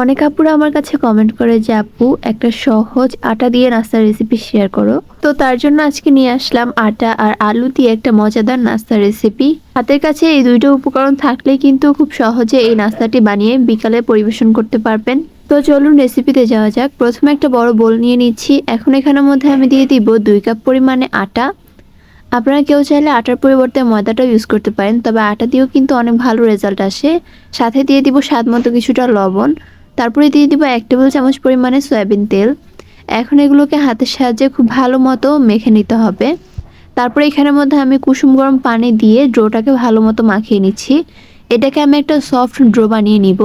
অনেক আপুরা আমার কাছে কমেন্ট করে যে, আপু, একটা সহজ আটা দিয়ে নাস্তার রেসিপি শেয়ার করো। তো তার জন্য আজকে নিয়ে আসলাম আটা আর আলু দিয়ে একটা মজাদার নাস্তার রেসিপি হাতের কাছে এই দুইটা উপকরণ থাকলে কিন্তু খুব সহজে এই নাস্তাটি বানিয়ে বিকালে পরিবেশন করতে পারবেন। তো চলুন রেসিপিতে যাওয়া যাক। প্রথমে একটা বড় বোল নিয়ে নিচ্ছি। এখন এখানের মধ্যে আমি দিয়ে দিব দুই কাপ পরিমাণে আটা। আপনারা কেউ চাইলে আটার পরিবর্তে ময়দাটাও ইউজ করতে পারেন, তবে আটা দিয়েও কিন্তু অনেক ভালো রেজাল্ট আসে। সাথে দিয়ে দিব স্বাদ মতো কিছুটা লবণ। তারপরে দিয়ে দিব এক টেবিল চামচ পরিমাণে সয়াবিন তেল। এখন এগুলোকে হাতের সাহায্যে খুব ভালো মতো মেখে নিতে হবে। তারপরে এখানের মধ্যে আমি কুসুম গরম পানি দিয়ে ড্রোটাকে ভালো মতো মাখিয়ে নিচ্ছি। এটাকে আমি একটা সফট ড্রো বানিয়ে নিব।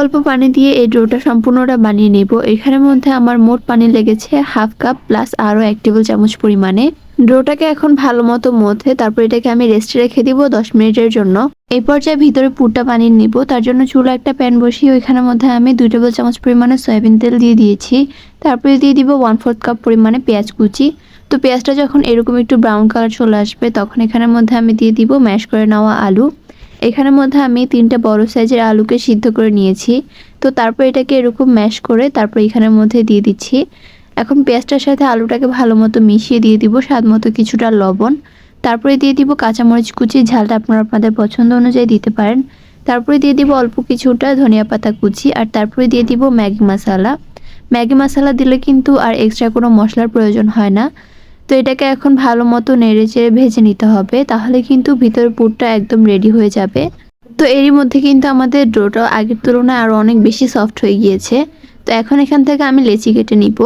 অল্প পানি দিয়ে এই ড্রোটা সম্পূর্ণটা বানিয়ে নেব। এখানের মধ্যে আমার মোট পানি লেগেছে হাফ কাপ প্লাস আরও এক টেবিল চামচ পরিমাণে। ডোটাকে এখন ভালো মতো মধ্যে তারপর এটাকে আমি রেস্টে রেখে দিব দশ মিনিটের জন্য। এই পর্যায়ে ভিতরে পুরটা পানি নিব। তার জন্য চুলা একটা প্যান বসিয়ে ওইখানের মধ্যে আমি দুই টেবিল চামচ পরিমাণে সয়াবিন তেল দিয়ে দিয়েছি। তারপরে দিয়ে দিব ওয়ান ফোর্থ কাপ পরিমাণে পেঁয়াজ কুচি। তো পেঁয়াজটা যখন এরকম একটু ব্রাউন কালার চলে আসবে, তখন এখানের মধ্যে আমি দিয়ে দিব ম্যাশ করে নেওয়া আলু। এখানের মধ্যে আমি তিনটা বড় সাইজের আলুকে সিদ্ধ করে নিয়েছি। তো তারপর এটাকে এরকম ম্যাশ করে তারপর এখানের মধ্যে দিয়ে দিচ্ছি। এখন পেঁয়াজটার সাথে আলুটাকে ভালো মতো মিশিয়ে দিয়ে দিব, স্বাদ মতো কিছুটা লবণ। তারপরে দিয়ে দিব কাঁচামরিচ কুচি, ঝালটা আপনারা আপনাদের পছন্দ অনুযায়ী দিতে পারেন। তারপরে দিয়ে দিব অল্প কিছুটা ধনিয়া পাতা কুচি আর তারপরে দিয়ে দিব ম্যাগি মশলা। ম্যাগি মশলা দিলে কিন্তু আর এক্সট্রা কোনো মশলার প্রয়োজন হয় না। তো এটাকে এখন ভালো মতো নেড়ে চেড়ে ভেজে নিতে হবে, তাহলে কিন্তু ভিতর পুরটা একদম রেডি হয়ে যাবে। তো এরই মধ্যে কিন্তু আমাদের ডোটা আগের তুলনায় আরও অনেক বেশি সফট হয়ে গিয়েছে। তো এখন এখান থেকে আমি লেচি কেটে নিব।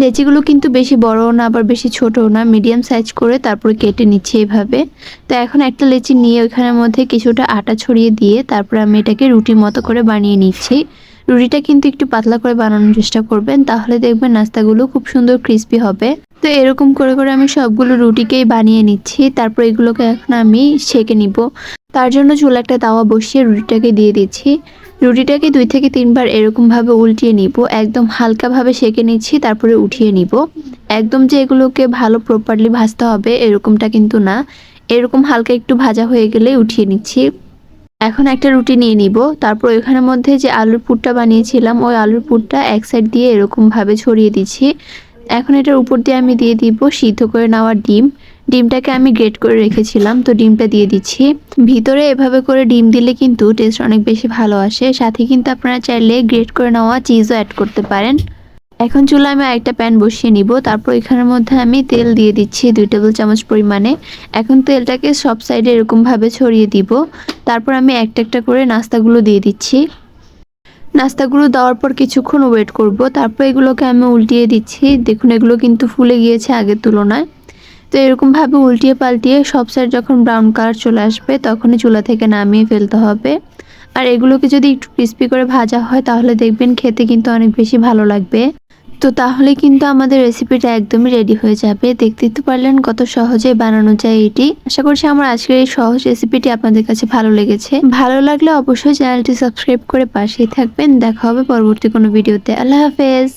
লেচিগুলো কিন্তু বেশি বড় না, আবার বেশি ছোটও না মিডিয়াম সাইজ করে তারপরে কেটে নিচ্ছি এভাবে। তো এখন একটা লেচি নিয়ে ওইখানের মধ্যে কিছুটা আটা ছড়িয়ে দিয়ে তারপরে আমি এটাকে রুটির মতো করে বানিয়ে নিচ্ছি। রুটিটা কিন্তু একটু পাতলা করে বানানোর চেষ্টা করবেন, তাহলে দেখবেন নাস্তাগুলো খুব সুন্দর ক্রিস্পি হবে। তো এরকম করে করে আমি সবগুলো রুটিকেই বানিয়ে নিচ্ছি, তারপর এগুলোকে এখন আমি সেকে নিব। তার জন্য চুলা একটা তাওয়া বসিয়ে রুটিটাকে দিয়ে দিচ্ছি। রুটিটাকে দুই থেকে তিনবার এরকমভাবে উল্টিয়ে নিব, একদম হালকাভাবে সেকে নিচ্ছি, তারপরে উঠিয়ে নিব। একদম যে এগুলোকে ভালো প্রপারলি ভাজতে হবে এরকমটা কিন্তু না। এরকম হালকা একটু ভাজা হয়ে গেলে উঠিয়ে নিচ্ছি। এখন একটা রুটি নিয়ে নিব। তারপর ওইখানের মধ্যে যে আলুর পুরটা বানিয়েছিলাম, ওই আলুর পুরটা এক সাইড দিয়ে এরকমভাবে ছড়িয়ে দিচ্ছি। এখন এটার উপর দিয়ে আমি দিয়ে দিব সিদ্ধ করে নেওয়া ডিম। ডিমটাকে আমি গ্রেট করে রেখেছিলাম, তো ডিমটা দিয়ে দিচ্ছি। ভিতরে এভাবে করে ডিম দিলে কিন্তু টেস্ট অনেক বেশি ভালো আসে। সাথে কিন্তু আপনারা চাইলে গ্রেট করে নেওয়া চিজও অ্যাড করতে পারেন। এখন চুলা আমি একটা প্যান বসিয়ে নিব। তারপর এখানের মধ্যে আমি তেল দিয়ে দিচ্ছি দুই টেবিল চামচ পরিমাণে। এখন তেলটাকে সব সাইডে এরকমভাবে ছড়িয়ে দিব। তারপর আমি একটা একটা করে নাস্তাগুলো দিয়ে দিচ্ছি। নাস্তাগুলো দেওয়ার পর কিছুক্ষণ ওয়েট করব। তারপর এগুলোকে আমি উল্টিয়ে দিচ্ছি। দেখুন, এগুলো কিন্তু ফুলে গিয়েছে আগের তুলনায়। তো এরকমভাবে উল্টিয়ে পাল্টিয়ে সব সাইড যখন ব্রাউন কালার চলে আসবে, তখনই চুলা থেকে নামিয়ে ফেলতে হবে। আর এগুলোকে যদি একটু ক্রিস্পি করে ভাজা হয়, তাহলে দেখবেন খেতে কিন্তু অনেক বেশি ভালো লাগবে। তো তাহলে কিন্তু আমাদের রেসিপিটা একদমই রেডি হয়ে যাবে। দেখতে তো পারলেন কত সহজে বানানো যায় এটি। আশা করছি আমার আজকের এই সহজ রেসিপিটি আপনাদের কাছে ভালো লেগেছে। ভালো লাগলে অবশ্যই চ্যানেলটি সাবস্ক্রাইব করে পাশেই থাকবেন। দেখা হবে পরবর্তী কোনো ভিডিওতে আল্লাহ হাফেজ।